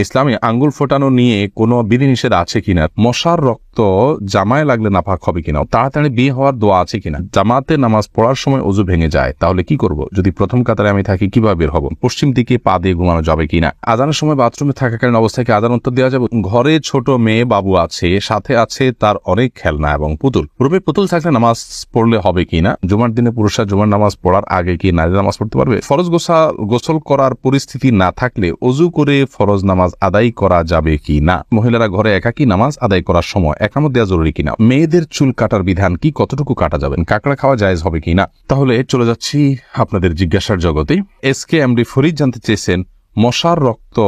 ইসলামে আঙ্গুল ফোটানো নিয়ে কোনো বিধিনিষেধ আছে কিনা? মশার রক্ত জামায় লাগলে নাফাক হবে কিনা? তাড়াতাড়ি বিয়ে হওয়ার দোয়া আছে কিনা? জামাতে নামাজ পড়ার সময় অজু ভেঙে যায়, তাহলে কি করব? যদি প্রথম কাতারে আমি থাকি, কীভাবে বের হব? পশ্চিম দিকে পা দিয়ে ঘুমানো যাবে কিনা? আজানের সময় বাথরুমে থাকাকালীন অবস্থায় কি আজান উত্তর দেওয়া যাবে? ঘরে ছোট মেয়ে বাবু আছে, সাথে আছে তার অনেক খেলনা এবং পুতুল। রূপে পুতুল থাকলে নামাজ পড়লে হবে কিনা? জুমার দিনে পুরুষরা জুমার নামাজ পড়ার আগে কি নারী নামাজ পড়তে পারবে? ফরজ গোসা গোসল করার পরিস্থিতি না থাকলে অজু করে ফরজ নামাজ আদায় করা যাবে কি না? মহিলারা ঘরে একাকি নামাজ আদায় করার সময় একামত দেওয়া জরুরি কিনা মেয়েদের চুল কাটার বিধান কি কতটুকু কাটা যাবেন কাঁকড়া খাওয়া জায়েজ হবে কিনা তাহলে চলে যাচ্ছি আপনাদের জিজ্ঞাসার জগতে। S K M D Farid জানতে চেয়েছেন, মশার রক্ত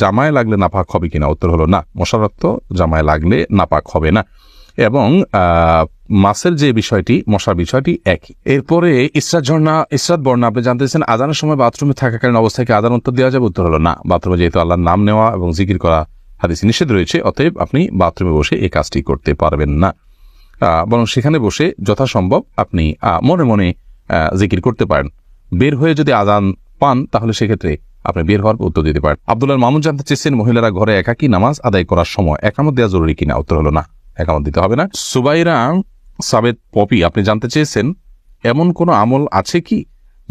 জামায় লাগলে নাপাক হবে কিনা উত্তর হলো না। মশার রক্ত জামায় লাগলে নাপাক হবে না। এবং মাছের যে বিষয়টি, মশার বিষয়টি একই। এরপরে ইসরাত ঝর্ণা, ইসরাত বর্ণা, আপনি জানতেছেন আজানের সময় বাথরুমে থাকাকালীন অবস্থায় কি আদান উত্তর দেওয়া যাবে? উত্তর হলো না। বাথরুমে যেহেতু আল্লাহর নাম নেওয়া এবং জিকির করা হাদিসে নিষেধ রয়েছে, অতএব আপনি বাথরুমে বসে এই কাজটি করতে পারবেন না। বরং সেখানে বসে যথাসম্ভব আপনি মনে মনে জিকির করতে পারেন। বের হয়ে যদি আজান পান, তাহলে সেক্ষেত্রে আপনি বের হওয়ার উত্তর দিতে পারেন। আব্দুল্লাহ মামুন জানতে চেয়েছেন, মহিলারা ঘরে একাকি নামাজ আদায় করার সময় একামত দেওয়া জরুরি কিনা? উত্তর হলো না। একামত দিতে হবে না। সুবাইরা সাবেদ পপি, আপনি জানতে চেয়েছেন, এমন কোনো আমল আছে কি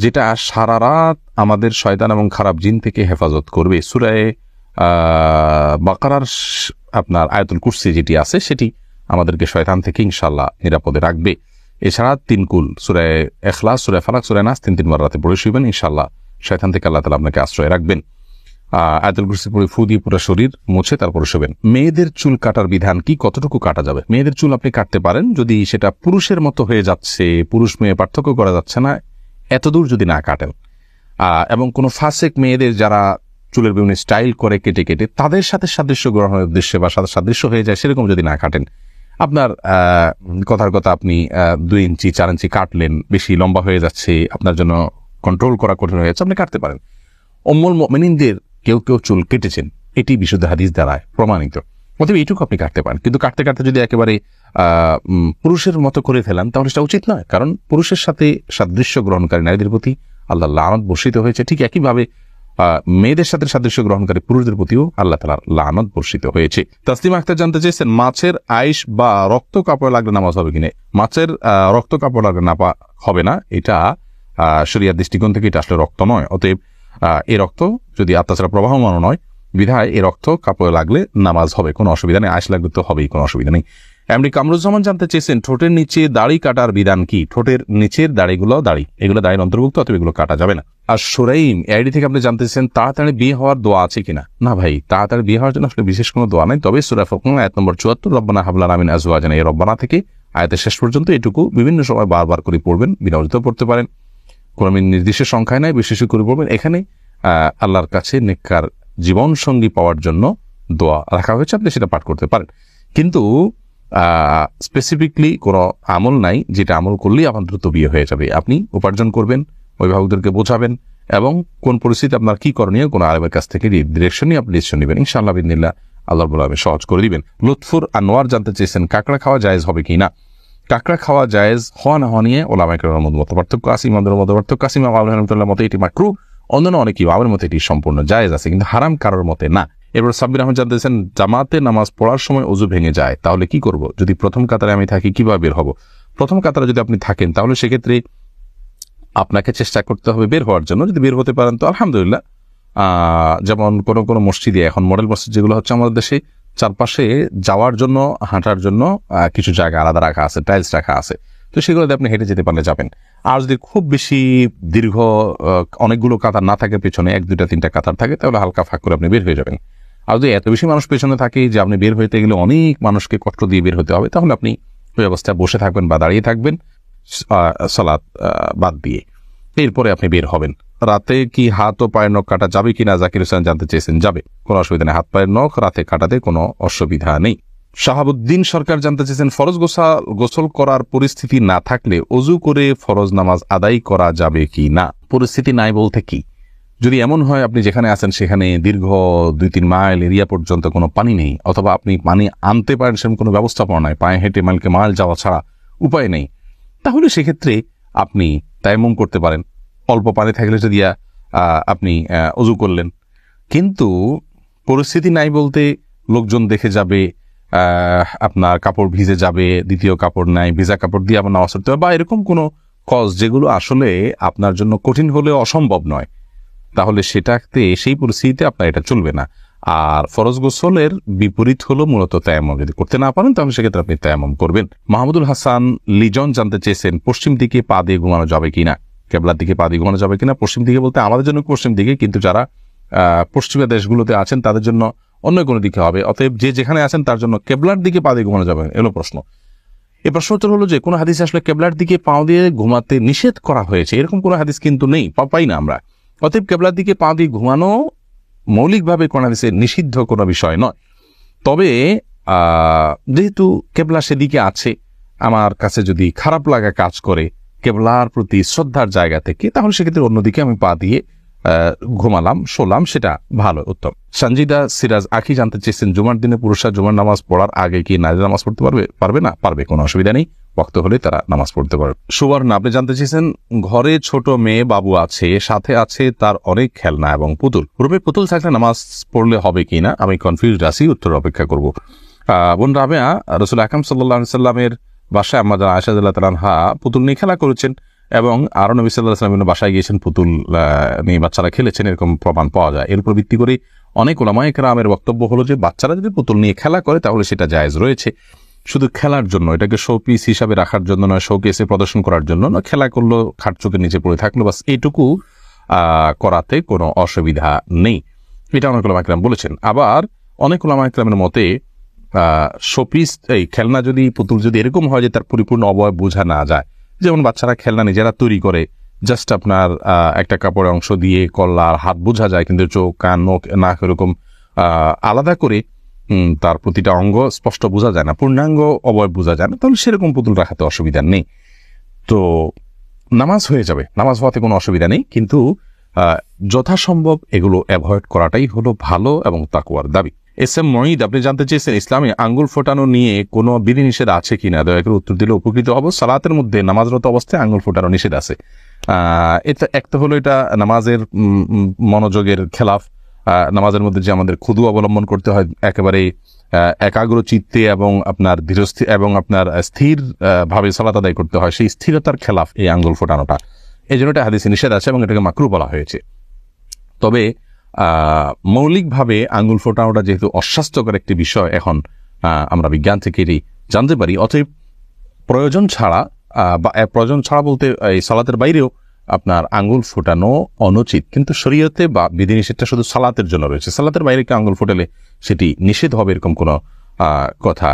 যেটা সারা রাত আমাদের শয়তান এবং খারাপ জিন থেকে হেফাজত করবে? সুরায় বাকারার আপনার আয়তুল কুর্সি যেটি আছে, সেটি আমাদেরকে শয়তান থেকে ইনশাল্লাহ নিরাপদে রাখবে। এছাড়া তিন কুল সুরায় এখলাস সুরায় ফালাক সুরায় নাস, তিন তিনবার রাতে পড়ে শুইবেন ইনশাল্লাহ শয়তান থেকে আল্লাহ তালা আপনাকে আশ্রয় রাখবেন। আয়াতুল কুরসি পড়ে ফু দিয়ে পুরো শরীর মুছে তারপরে শোবেন। মেয়েদের চুল কাটার বিধান কি? কতটুকু কাটা যাবে? মেয়েদের চুল আপনি কাটতে পারেন, যদি সেটা পুরুষের মতো হয়ে যাচ্ছে, পুরুষ মেয়ে পার্থক্য করা যাচ্ছে না, এতদূর যদি না কাটেন। এবং কোনো ফাসেক মেয়েদের যারা চুলের বিভিন্ন স্টাইল করে কেটে কেটে, তাদের সাথে সাদৃশ্য গ্রহণের উদ্দেশ্যে বা সাথে সাদৃশ্য হয়ে যায়, সেরকম যদি না কাটেন, আপনার কথার কথা আপনি দুই ইঞ্চি, চার ইঞ্চি কাটলেন, বেশি লম্বা হয়ে যাচ্ছে, আপনার জন্য কন্ট্রোল করা কঠিন হয়ে যাচ্ছে, আপনি কাটতে পারেন। অম্মল মেনিনদের কেউ কেউ চুল কেটেছেন, এটি বিশুদ্ধ হাদিস দ্বারায় প্রমাণিত। অতএব এইটুকু আপনি কাটতে পারেন। কিন্তু কাটতে কাটতে যদি একেবারে পুরুষের মতো করে ফেলান, তাহলে সেটা উচিত নয়। কারণ পুরুষের সাথে সাদৃশ্য গ্রহণকারী নারীদের প্রতি আল্লাহ লানত বর্ষিত হয়েছে। ঠিক একইভাবে মেয়েদের সাথে সাদৃশ্য গ্রহণকারী পুরুষদের প্রতিও আল্লাহ তালার লানত বর্ষিত হয়েছে। তাসলিম আখতার জানতে চেয়েছেন, মাছের আইস বা রক্ত কাপড় লাগলে নামাজ হবে কিনা? মাছের রক্ত কাপড় লাগলে নাপা হবে না। এটা শরিয়ার দৃষ্টিকোণ থেকে এটা আসলে রক্ত নয়। অতএব এই রক্ত যদি তাছাড়া প্রবাহমান নয়, বিধায় এ রক্ত কাপড়ে লাগলে নামাজ হবে, কোনো অসুবিধা নেই আইস লাগলে তো হবেই, কোনো অসুবিধা নেই। এমনি কামরুজ্জামান জানতে চেয়েছেন, ঠোঁটের নিচে দাড়ি কাটার বিধান কি? ঠোঁটের নিচের দাড়িগুলো দাড়ি, এগুলো দাড়ির অন্তর্ভুক্ত অথবা এগুলো কাটা যাবে না। আর সোরাইম আইডি থেকে আপনি জানতে চেয়েছেন, তাড়াতাড়ি বিয়ে হওয়ার দোয়া আছে কিনা? না ভাই, তাড়াতাড়ি বিয়ে হওয়ার জন্য আসলে বিশেষ কোনো দোয়া নাই, তবে সুরা ফকন আয়াত নম্বর চুয়াত্তর, রব্বানা হাবলান আমিন আজওয়াজান, এই রব্বানা থেকে আয়াতের শেষ পর্যন্ত এটুকু বিভিন্ন সময় বারবার করে পড়বেন বিনাজিত পড়তে পারেন। কোনো নির্দিষ্ট সংখ্যায় নাই বিশেষ করে বলবেন এখানে আল্লাহর কাছে নেককার জীবন সঙ্গী পাওয়ার জন্য দোয়া রাখা হয়েছে, আপনি সেটা পাঠ করতে পারেন। কিন্তু স্পেসিফিকলি কোনো আমল নাই, যেটা আমল করলেই আপনার দ্রুত বিয়ে হয়ে যাবে। আপনি উপার্জন করবেন, অভিভাবকদেরকে বোঝাবেন এবং কোন পরিস্থিতি আপনার কি করণীয়, কোনো আলেমের কাছ থেকে ডিরেকশন নিয়ে আপনি ডিসিশন নেবেন। ইনশাআল্লাহ আল্লাহ বলে সহজ করে দিবেন। লুৎফুর আনোয়ার জানতে চেয়েছেন, কাঁকড়া খাওয়া জায়েজ হবে কি না কাঁকড়া খাওয়া জায়েজ হওয়া না হওয়া নিয়ে ওলামাইকের মতো পার্থক্য আছে, ইমামদের মতো পার্থক্য আছে, ইমাম মতো এটি মাকরু, অন্যান্য অনেক ইমামের মতে এটি সম্পূর্ণ জায়েজ আছে, কিন্তু হারাম কারোর মতে না। এবার সাব্বির আহমদ জানতেছেন জামাতে নামাজ পড়ার সময় অজু ভেঙে যায়, তাহলে কি করব? যদি প্রথম কাতারে আমি থাকি, কীভাবে বের হব? প্রথম কাতারে যদি আপনি থাকেন, তাহলে সেক্ষেত্রে আপনাকে চেষ্টা করতে হবে বের হওয়ার জন্য। যদি বের হতে পারেন, তো আলহামদুলিল্লাহ যেমন কোনো কোনো মসজিদে, এখন মডেল মসজিদ যেগুলো হচ্ছে আমাদের দেশে চারপাশে যাওয়ার জন্য হাঁটার জন্য কিছু জায়গা আলাদা রাখা আছে টাইলস রাখা আছে। তো সেগুলোতে আপনি হেঁটে যেতে পারলে যাবেন। আর যদি খুব বেশি দীর্ঘ অনেকগুলো কাতার না থাকে পেছনে এক দুইটা তিনটা কাতার থাকে তাহলে হালকা ফাঁক করে আপনি বের হয়ে যাবেন। আর যদি এত বেশি মানুষ পেছনে থাকে যে আপনি বের হইতে গেলে অনেক মানুষকে কষ্ট দিয়ে বের হতে হবে তাহলে আপনি ওই অবস্থায় বসে থাকবেন বা দাঁড়িয়ে থাকবেন আহ, বাদ দিয়ে। এরপরে আপনি বের হবেন। রাতে কি হাত ও পায়ের নখ কাটা যাবে কিনা জাকির হোসেন জানতে চেয়েছেন, যাবে। কোনো অসুবিধা নেই, হাত পায়ের নখ রাতে কাটাতে কোনো অসুবিধা নেই। শাহাবুদ্দিন সরকার জানতে চেয়েছেন, ফরজ গোসা গোসল করার পরিস্থিতি না থাকলে অজু করে ফরজ নামাজ আদায় করা যাবে কি না? পরিস্থিতি নাই বলতে কি? যদি এমন হয়, আপনি যেখানে আছেন সেখানে দীর্ঘ দুই তিন মাইল এরিয়া পর্যন্ত কোনো পানি নেই, অথবা আপনি পানি আনতে পারেন সেরকম কোনো ব্যবস্থাপনা নাই, পায়ে হেঁটে মাইলকে মাইল যাওয়া ছাড়া উপায় নেই। তাহলে সেক্ষেত্রে আপনি তাইমুম করতে পারেন। অল্প পানি থাকলে যদি আহ, আপনি অজু করলেন। কিন্তু পরিস্থিতি নাই বলতে লোকজন দেখে যাবে আপনার কাপড় ভিজে যাবে দ্বিতীয় কাপড় নাই ভিজা কাপড় দিয়ে আবার নামাজ পড়তে হবে বা এরকম কোনো কজ যেগুলো আসলে আপনার জন্য কঠিন হলেও অসম্ভব নয়। তাহলে সেটাতে সেই পরিস্থিতিতে আপনার এটা চলবে না। আর ফরজ গোসলের বিপরীত হলো মূলত তায়ামম যদি করতে না পারেন তাহলে সেক্ষেত্রে আপনি তায়ামম করবেন। মাহমুদুল হাসান লিজন জানতে চেয়েছেন পশ্চিম দিকে পা দিয়ে ঘুমানো যাবে কিনা? কেবলার দিকে পা ঘুমানো যাবে কিনা, পশ্চিম দিকে বলতে আমাদের জন্য পশ্চিম দিকে, কিন্তু যারা পশ্চিমা দেশগুলোতে আছেন, তাদের জন্য অন্য কোনো দিকে হবে। অতএব যে যেখানে আছেন, তার জন্য কেবলার দিকে পা দিয়ে ঘুমানো যাবে, এলো প্রশ্ন। এ প্রশ্ন উত্তর হলো যে, কোনো হাদিস আসলে কেবলার দিকে পাও দিয়ে ঘুমাতে নিষেধ করা হয়েছে? এরকম কোনো হাদিস কিন্তু নেই, পা- পাই না আমরা। অতএব কেবলার দিকে পা দিয়ে ঘুমানো মৌলিকভাবে কোনো হাদিসে নিষিদ্ধ কোনো বিষয় নয়। তবে যেহেতু কেবলা সেদিকে আছে, আমার কাছে যদি খারাপ লাগা কাজ করে কেবলার প্রতি শ্রদ্ধার জায়গা থেকে, তাহলে সেক্ষেত্রে অন্যদিকে আমি পা দিয়ে ঘুমালাম, শোলাম, সেটা ভালো, উত্তম। সঞ্জিদা সিরাজ, আখি জানতে চেয়েছেন, জুমার দিনে পুরুষরা জুমার নামাজ পড়ার আগে কি নারী নামাজ পড়তে পারবে? পারবে না? পারবে, কোনো অসুবিধা নেই। বক্ত হলে তারা নামাজ পড়তে পারবে। সুবর্ণ, আপনি জানতে চেয়েছেন, ঘরে ছোট মেয়ে বাবু আছে, সাথে আছে তার অনেক খেলনা এবং পুতুল। রূপে পুতুল থাকলে নামাজ পড়লে হবে কিনা আমি কনফিউজড আছি, উত্তর অপেক্ষা করব। বোন রাবেয়া, রসুল আকাম সাল্লাহ সাল্লামের বাসায় আমাদের আয়সাদুল্লাহ তালানহা পুতুল নিয়ে খেলা করেছেন এবং আরও নবী সাল্লাহ সাল্লামের বাসায় গিয়েছেন পুতুল নিয়ে বাচ্চারা খেলেছেন, এরকম প্রমাণ পাওয়া যায়। এর উপর ভিত্তি করে অনেক ওলামায়িক রামের বক্তব্য হলো যে, বাচ্চারা যদি পুতুল নিয়ে খেলা করে, তাহলে সেটা জায়েজ রয়েছে। শুধু খেলার জন্য, এটাকে শোপিস হিসাবে রাখার জন্য নয়, শোকেসে প্রদর্শন করার জন্য না খেলা করল, খাট চোখের নিচে পড়ে থাকল, বাস এইটুকু করাতে কোনো অসুবিধা নেই। এটা অনেক ওলামা বলেছেন। আবার অনেক ওলামা মতে শোপিস, এই খেলনা যদি, পুতুল যদি এরকম হয় যে তার পরিপূর্ণ অবয়ব বোঝা না যায়। যেমন বাচ্চারা খেলনা নিজেরা তৈরি করে জাস্ট আপনার একটা কাপড়ের অংশ দিয়ে কল্লার হাত বোঝা যায়, কিন্তু চোখ, কান নখ নাক এরকম আলাদা করে তার প্রতিটা অঙ্গ স্পষ্ট বোঝা যায় না, পূর্ণাঙ্গ অবয়ব বোঝা যায় না, তাহলে সেরকম পুতুল রাখাতে অসুবিধা নেই। তো নামাজ হয়ে যাবে, নামাজ হওয়াতে কোনো অসুবিধা নেই, কিন্তু যথাসম্ভব এগুলো অ্যাভয়েড করাটাই হলো ভালো এবং তাকুয়ার দাবি। এস এম মহিদ, আপনি জানতে চেয়েছেন ইসলামে আঙ্গুল ফোটানো নিয়ে কোনো বিধিনিষেধ আছে কিনা? দয়া করে উত্তর দিলে উপকৃত হব। সালাতের মধ্যে নামাজরত অবস্থায় আঙ্গুল ফোটানো নিষেধ আছে। এটা একটা হলো এটা নামাজের মনোযোগের খেলাফ। নামাজের মধ্যে যে আমাদের ক্ষুদু অবলম্বন করতে হয়, একেবারে একাগ্র চিত্তে এবং আপনার ধীরস্থির এবং আপনার স্থির ভাবে সালাত আদায় করতে হয়। সেই স্থিরতার খেলাফ এই আঙ্গুল ফোটানোটা। এই জন্য এটা হাদিসে নিষেধ আছে এবং এটাকে মাকরু বলা হয়েছে। তবে মৌলিকভাবে আঙ্গুল ফোটানোটা যেহেতু অস্বাস্থ্যকর একটি বিষয়, এখন আমরা বিজ্ঞান থেকে এটি জানতে পারি। অতএব প্রয়োজন ছাড়া বা প্রয়োজন ছাড়া বলতে এই সালাতের বাইরেও আপনার আঙ্গুল ফোটানো অনুচিত। কিন্তু শরীয়তে বা বিধিনিষেধটা শুধু সালাতের জন্য রয়েছে। সালাতের বাইরে কেউ আঙ্গুল ফোটালে সেটি নিষেধ হবে এরকম কোনো কথা